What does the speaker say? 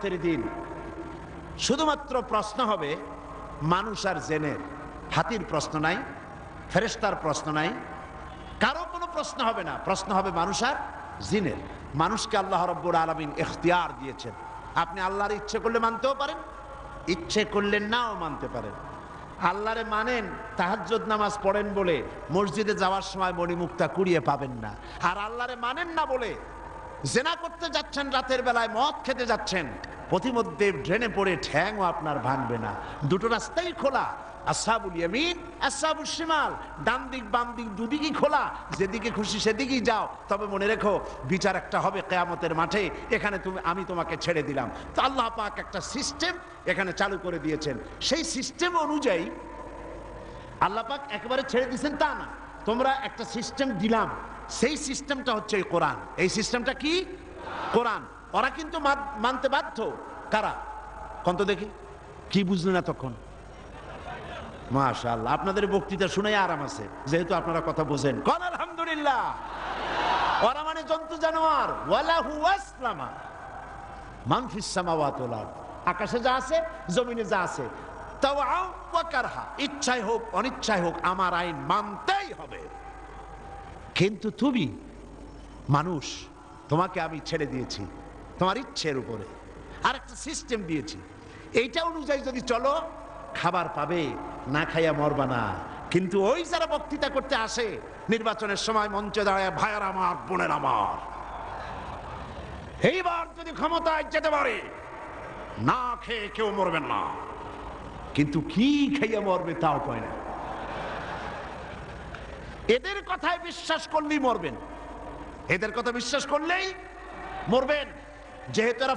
কেয়ামতের দিন শুধুমাত্র প্রশ্ন হবে মানুষ আর জেনের। হাতির প্রশ্ন নাই ফেরেস্তার প্রশ্ন নাই, কারও কোনো প্রশ্ন হবে না। প্রশ্ন হবে মানুষ আর জিনের। মানুষকে আল্লাহ রব্বুর আলমিন এখতিয়ার দিয়েছেন। আপনি আল্লাহর ইচ্ছে করলে মানতেও পারেন, ইচ্ছে করলে নাও মানতে পারেন। আল্লাহরে মানেন, তাহাজ্জুদ নামাজ পড়েন বলে মসজিদে যাওয়ার সময় মণিমুক্তা কুড়িয়ে পাবেন না। আর আল্লাহরে মানেন না বলে জেনা করতে যাচ্ছেন রাতের বেলায়, মদ খেতে যাচ্ছেন। প্রতিমধ্যে ড্রেনে পড়ে ঠ্যাংও আপনার ভাঙবে না। দুটো রাস্তাই খোলা। আসাবুল ইয়ামিন, আসাবুল শিমাল। ডান দিক, বাম দিক দুদিকই খোলা। যেদিকে খুশি সেদিকেই যাও। তবে মনে রেখো, বিচার একটা হবে কেয়ামতের মাঠে। এখানে তুমি, আমি তোমাকে ছেড়ে দিলাম। তো আল্লাহ পাক একটা সিস্টেম এখানে চালু করে দিয়েছেন। সেই সিস্টেম অনুযায়ী আল্লাহ পাক একেবারে ছেড়ে দিয়েছেন তা না। তোমরা একটা সিস্টেম দিলাম। সেই সিস্টেমটা হচ্ছে এই কোরআন। এই সিস্টেমটা কি? কোরআন। ওরা কিন্তু মানতে বাধ্য। কারা? কন্ত দেখি। কি বুঝলেন না তখন মাশাআল্লাহ, আপনাদের বক্তৃতা শুনে আরাম আছে। যেহেতু আপনারা কথা বোঝেন। কন আলহামদুলিল্লাহ। ওরা মানে জন্তু জানোয়ার। ওয়ালাহু আসলামা। মানফিস সামাওয়াত ওয়াল আকাশে যা আছে, জমিনে যা আছে। ইচ্ছায় হোক, অনিচ্ছাই হোক, আমার আইন মানতেই হবে। কিন্তু তুমি, মানুষ, তোমাকে আমি ছেড়ে দিয়েছি। তোমার ইচ্ছের উপরে। আর একটা সিস্টেম দিয়েছি। এইটা অনুযায়ী যদি চলো, খাবার পাবে, না খাইয়া মরবা না। কিন্তু ওই যারা বক্তৃতা করতে আসে, নির্বাচনের সময় মঞ্চে দাঁড়ায়, ভাইয়ার আমার, বোনের আমার। এইবার যদি ক্ষমতায় যেতে পারে, না খেয়ে কেউ মরবেন না। কিন্তু কি খাইয়া মরবে তাও কয় না। এদের কথায় বিশ্বাস করলেই মরবেন। এদের কথা বিশ্বাস করলেই মরবেন। যেহেতু এরা